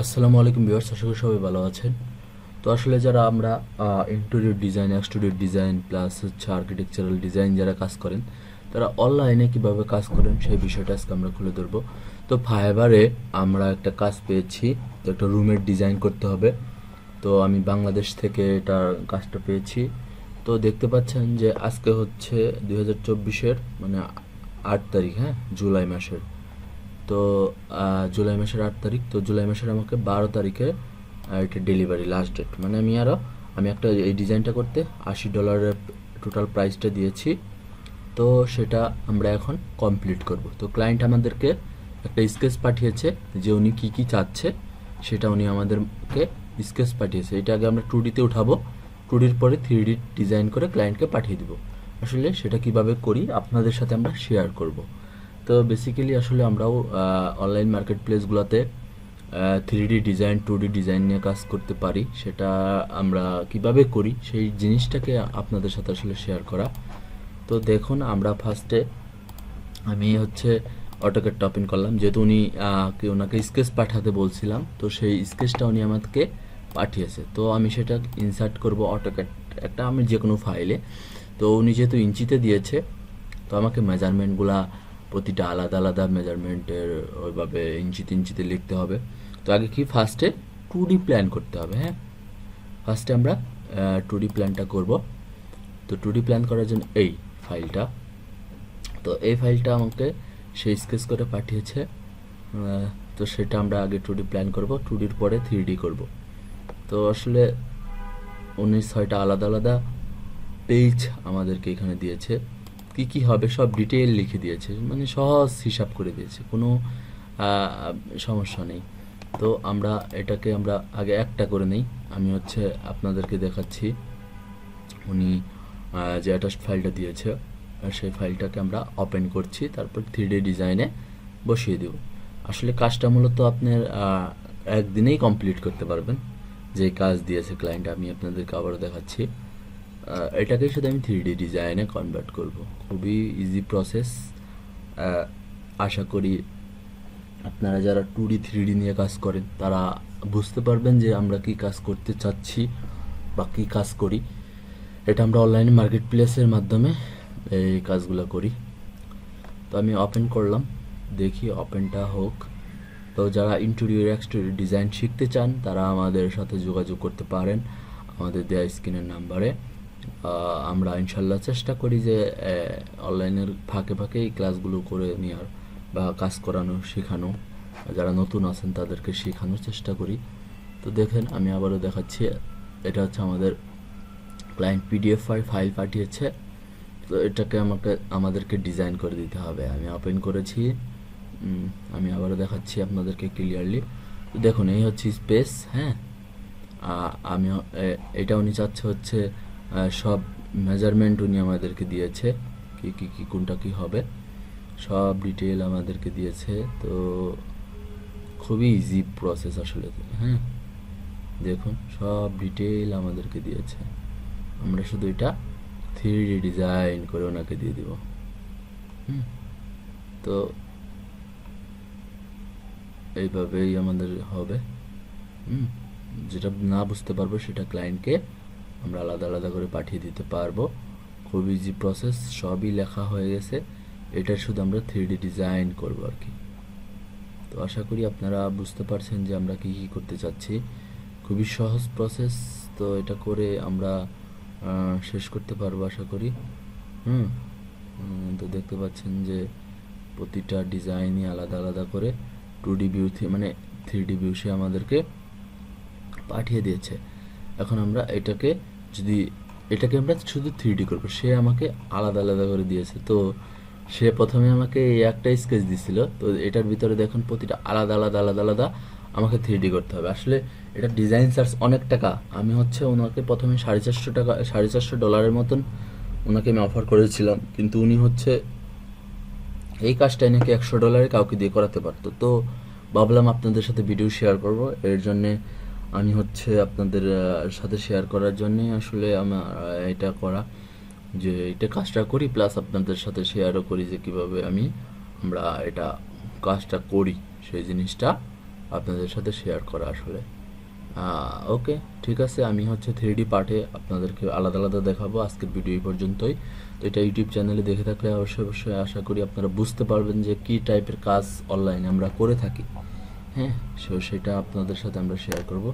আসসালামু আলাইকুম ভিউয়ার্স, আশা করি সবাই ভালো আছেন। তো আসলে যারা আমরা interior design exterior design plus হচ্ছে আর্কিটেকচারাল ডিজাইন যারা কাজ করেন, তারা অনলাইনে কীভাবে কাজ করেন সেই বিষয়টা আজকে আমরা খুলে ধরবো। তো ফাইবারে আমরা একটা কাজ পেয়েছি তো একটা রুমের ডিজাইন করতে হবে। তো আমি বাংলাদেশ থেকে এটার কাজটা পেয়েছি। তো দেখতে পাচ্ছেন যে আজকে হচ্ছে দুই হাজার চব্বিশের মানে আট তারিখ হ্যাঁ জুলাই মাসের। তো জুলাই মাসের আট তারিখ, তো জুলাই মাসের আমাকে বারো তারিখে এটা ডেলিভারি লাস্ট ডেট মানে আমি আরও আমি একটা এই ডিজাইনটা করতে আশি ডলারের টোটাল প্রাইসটা দিয়েছি। তো সেটা আমরা এখন কমপ্লিট করব। তো ক্লায়েন্ট আমাদেরকে একটা স্কেচ পাঠিয়েছে যে উনি কী কী চাচ্ছে, সেটা উনি আমাদেরকে স্কেচ পাঠিয়েছে। এটা আগে আমরা টু ডিতে উঠাবো। টু ডির পরে থ্রি ডি ডিজাইন করে ক্লায়েন্টকে পাঠিয়ে দিব। আসলে সেটা কীভাবে করি, আপনাদের সাথে আমরা শেয়ার করব। তো বেসিক্যালি আসলে আমরাও online market প্লেসগুলোতে three D design two D design নিয়ে কাজ করতে পারি। সেটা আমরা কীভাবে করি, সেই জিনিসটাকে আপনাদের সাথে আসলে শেয়ার করা। তো দেখুন, আমরা ফার্স্টে আমি হচ্ছে অটোকেটটা ওপেন করলাম। যেহেতু উনি ওনাকে স্কেচ পাঠাতে বলছিলাম, তো সেই স্কেচটা উনি আমাকে পাঠিয়েছে। তো আমি সেটা ইনসার্ট করব অটোকেট একটা আমি যে কোনো ফাইলে তো উনি যেহেতু ইঞ্চিতে দিয়েছে, তো আমাকে মেজারমেন্টগুলা প্রতিটা আলাদা আলাদা মেজারমেন্টের ওইভাবে ইঞ্চিতে ইঞ্চিতে লিখতে হবে। তো আগে কি ফার্স্টে টু ডি প্ল্যান করতে হবে হ্যাঁ? ফার্স্টে আমরা টু ডি প্ল্যানটা করব। তো টু ডি প্ল্যান করার জন্য এই ফাইলটা তো এই ফাইলটা আমাকে সে স্কেচ করে পাঠিয়েছে। তো সেটা আমরা আগে টু ডি প্ল্যান করব টু ডির পরে থ্রি ডি করব। তো আসলে উনি ছয়টা আলাদা আলাদা পেজ আমাদেরকে এখানে দিয়েছে। কি কি হবে সব ডিটেইল লিখে দিয়েছে মানে সহজ হিসাব করে দিয়েছে, কোনো সমস্যা নেই। তো আমরা এটাকে আমরা আগে একটা করে নেই, আমি হচ্ছে আপনাদেরকে দেখাচ্ছি। উনি যে অ্যাটাচড ফাইলটা দিয়েছে সেই ফাইলটাকে আমরা ওপেন করছি, তারপর থ্রি ডি ডিজাইনে বসিয়ে দেব। আসলে কাজটা মূলত আপনার একদিনেই কমপ্লিট করতে পারবেন। যে কাজ দিয়েছে ক্লায়েন্ট আমি আপনাদেরকে আবারও দেখাচ্ছি। এটাকেই শুধু আমি থ্রি ডি ডিজাইনে কনভার্ট করব। খুবই ইজি প্রসেস আশা করি আপনারা যারা টু ডি থ্রি ডি নিয়ে কাজ করেন, তারা বুঝতে পারবেন যে আমরা কি কাজ করতে চাচ্ছি বা কী কাজ করি। এটা আমরা অনলাইন মার্কেট প্লেসের মাধ্যমে এই কাজগুলো করি। তো আমি ওপেন করলাম। দেখি ওপেনটা হোক। তো যারা ইন্টেরিয়র এক্সটেরিয়র ডিজাইন শিখতে চান, তারা আমাদের সাথে যোগাযোগ করতে পারেন। আমাদের দেয়া স্ক্রিনের নাম্বারে আমরা ইনশাল্লাহ চেষ্টা করি যে অনলাইনের ফাঁকে ফাঁকে এই ক্লাসগুলো করে নেওয়ার বা কাজ করানো শেখানো। যারা নতুন আছেন তাদেরকে শেখানোর চেষ্টা করি। তো দেখেন, আমি আবারও দেখাচ্ছি, এটা হচ্ছে আমাদের ক্লায়েন্ট পিডিএফ ফাইল পাঠিয়েছে। তো এটাকে আমাকে, আমাদেরকে ডিজাইন করে দিতে হবে। আমি ওপেন করেছি। আমি আবারও দেখাচ্ছি আপনাদেরকে ক্লিয়ারলি দেখুন, এই হচ্ছে স্পেস হ্যাঁ? আমি এটা উনি চাচ্ছে হচ্ছে সব মেজারমেন্ট উনি আমাদেরকে দিয়েছে, কি কি কি, কোনটা কি হবে, সব ডিটেল আমাদেরকে দিয়েছে। তো খুবই ইজি প্রসেস আসলে। হ্যাঁ দেখুন, সব ডিটেল আমাদেরকে দিয়েছে। আমরা শুধু এটা থ্রি ডিজাইন করে ওনাকে দিয়ে দিব। হুম, তো এইভাবেই আমাদের হবে। হুম, যেটা না বুঝতে পারব সেটা ক্লায়েন্টকে আমরা আলাদা আলাদা করে পাঠিয়ে দিতে পারব। খুব ইজি প্রসেস সবই লেখা হয়ে গেছে। এটা শুধু আমরা থ্রি ডিজাইন করব আর কি। তো আশা করি আপনারা বুঝতে পারছেন যে আমরা কি কী করতে চাচ্ছি। খুবই সহজ প্রসেস তো এটা করে আমরা শেষ করতে পারব আশা করি। হুম? তো দেখতে পাচ্ছেন যে প্রতিটা ডিজাইনই আলাদা আলাদা করে টু ডি ভিউ মানে থ্রি ডি ভিউ সে আমাদেরকে পাঠিয়ে দিয়েছে। এখন আমরা এটাকে যদি এটাকে আমরা শুধু থ্রি ডি করব, সে আমাকে আলাদা আলাদা করে দিয়েছে। তো সে প্রথমে আমাকে এই একটা স্কেচ দিছিল তো এটার ভিতরে দেখুন প্রতিটা আলাদা আলাদা আলাদা আলাদা আমাকে থ্রি ডি করতে হবে। আসলে এটা ডিজাইন চার্জ অনেক টাকা। আমি হচ্ছে ওনাকে প্রথমে সাড়ে চারশো টাকা, সাড়ে চারশো ডলারের মতন ওনাকে আমি অফার করেছিলাম, কিন্তু উনি হচ্ছে এই কাজটাই নাকি একশো ডলারে কাউকে দিয়ে করাতে পারতো। তো ভাবলাম আপনাদের সাথে ভিডিও শেয়ার করব। এর জন্যে আমি হচ্ছে আপনাদের সাথে শেয়ার করার জন্যে আসলে আমার এটা করা যে এটা কাজটা করি প্লাস আপনাদের সাথে শেয়ারও করি যে কীভাবে আমি আমরা এটা কাজটা করি, সেই জিনিসটা আপনাদের সাথে শেয়ার করা আসলে। ওকে ঠিক আছে, আমি হচ্ছে থ্রি ডি পার্টে আপনাদেরকে আলাদা আলাদা দেখাবো, আজকের ভিডিও এই পর্যন্তই। তো এটা ইউটিউব চ্যানেলে দেখে থাকলে অবশ্যই অবশ্যই আশা করি আপনারা বুঝতে পারবেন যে কী টাইপের কাজ অনলাইনে আমরা করে থাকি। হ্যাঁ সো সেটা আপনাদের সাথে আমরা শেয়ার করব।